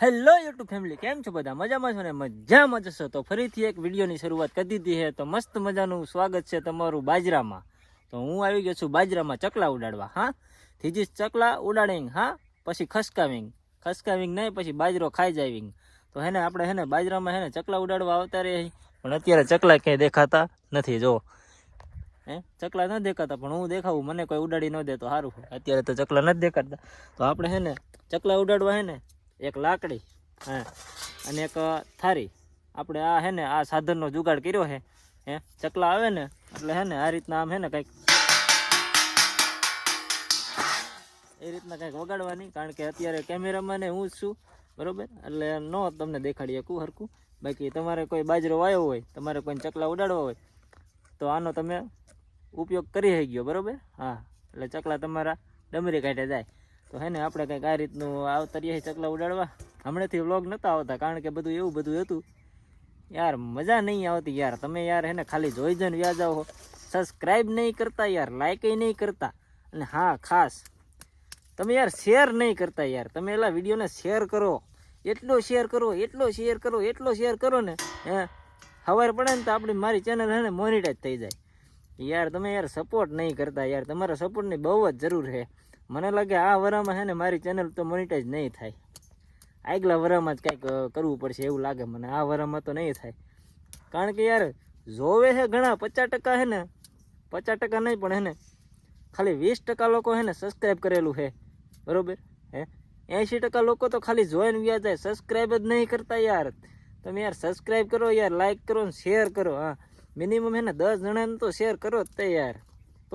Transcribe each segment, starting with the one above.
Hello YouTube family કેમ છો બધા? મજામાં છો ને? મજામાં જશો તો ફરીથી એક વિડીયોની શરૂઆત કરી દીધી છે. તો મસ્ત મજાનું સ્વાગત છે તમારું બાજરામાં. તો હું આવી ગયો છું બાજરામાં ચકલા ઉડાડવા. હા? થીજી ચકલા ઉડાડીંગ હા? પછી ખસકાવિંગ ખસકાવિંગ નહીં, પછી બાજરો ખાઈ જાવિંગ તો હેને, આપણે હેને, બાજરામાં હેને ચકલા ઉડાડવા આવતા રહે પણ અત્યારે ચકલા ક્યાંય દેખાતા નથી જો હે? ચકલા ન દેખાતા, પણ હું દેખાવું. મને કોઈ ઉડાડી ન દે તો સારું. અત્યારે તો ચકલા નથી દેખાતા તો આપણે હે ને ચકલા ઉડાડવા હે ને એક લાકડી, હા, અને એક થારી. આપણે આ હે ને, આ સાધનનો જુગાડ કર્યો છે હે, ચકલા આવે ને, એટલે હે ને, આ રીતના આમ હે ને કંઈક એ રીતના કંઈક વગાડવાની, કારણ કે અત્યારે કેમેરામાં ને હું જ છું, બરાબર? એટલે ન તમને દેખાડી શકું હરખું. બાકી તમારે કોઈ બાજરો વાયો હોય, તમારે કોઈ ચકલા ઉડાડવા હોય, તો આનો તમે ઉપયોગ કરી ગયો બરાબર? હા, એટલે ચકલા તમારા ડમરી કાઢે જાય. તો હે ને આપણે કંઈક આ રીતનું આવતરીએ ચકલા ઉડાડવા. હમણાંથી વ્લોગ નહોતા આવતા, કારણ કે બધું એવું બધું હતું. યાર, મજા નહીં આવતી યાર. તમે યાર હે ને ખાલી જોઈ જઈને વ્યાજ આવો. સબસ્ક્રાઈબ નહીં કરતા યાર લાઈક નહીં કરતા. અને હા, ખાસ. તમે યાર શેર નહીં કરતા યાર. તમે એલા વિડીયોને શેર કરો. એટલો શેર કરો, એટલો શેર કરો, એટલો શેર કરો ને, હે. સવારે પડે ને તો આપણી મારી ચેનલ હે ને મોનિટાઈઝ થઈ જાય. યાર, તમે યાર સપોર્ટ નહીં કરતા યાર. તમારા સપોર્ટની બહુ જ જરૂર છે. મને લાગે આ વરામાં હે ને મારી ચેનલ તો મોનિટાઈઝ નહીં થાય. આગલા વરામાં જ કંઈક કરવું પડશે એવું લાગે મને. આ વરામાં તો નહીં થાય. કારણ કે યાર, જોવે છે ઘણા પચાસ ટકા હે ને, પચાસ ટકા નહીં પણ હે ને, ખાલી વીસ ટકા લોકો હે ને સબસ્ક્રાઈબ કરેલું છે. બરાબર? હે? એંશી ટકા લોકો તો ખાલી જોઈને વ્યા જાય. સબસ્ક્રાઈબ જ નહીં કરતા યાર. તમે યાર સબસ્ક્રાઈબ કરો, યાર લાઈક કરો ને શેર કરો. હા. મિનિમમ હે ને દસ જણાને તો શેર કરો જ તે યાર.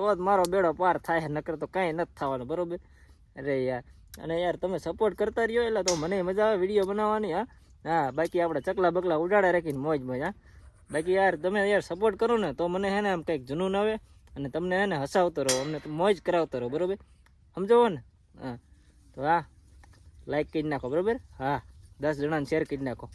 તો જ મારો બેડો પાર થાય, નકર તો કાંઈ નથી થવાનું, બરોબર? અરે યાર, અને યાર, તમે સપોર્ટ કરતા રહ્યો એટલે તો મને મજા આવે વીડિયો બનાવવાની, હા? હા, બાકી આપણે ચકલા બકલા ઉડાડા રાખીને મોજ મોજ, હા? બાકી યાર, તમે યાર સપોર્ટ કરો ને, તો મને હે ને આમ કંઈક જૂનું આવે, અને તમને હે ને હસાવતો રહો, અમને મોજ કરાવતો રહો, બરાબર? સમજો ને? હા. તો હા લાઈક કરી નાખો, બરોબર? હા, દસ જણાને શેર કરી નાખો.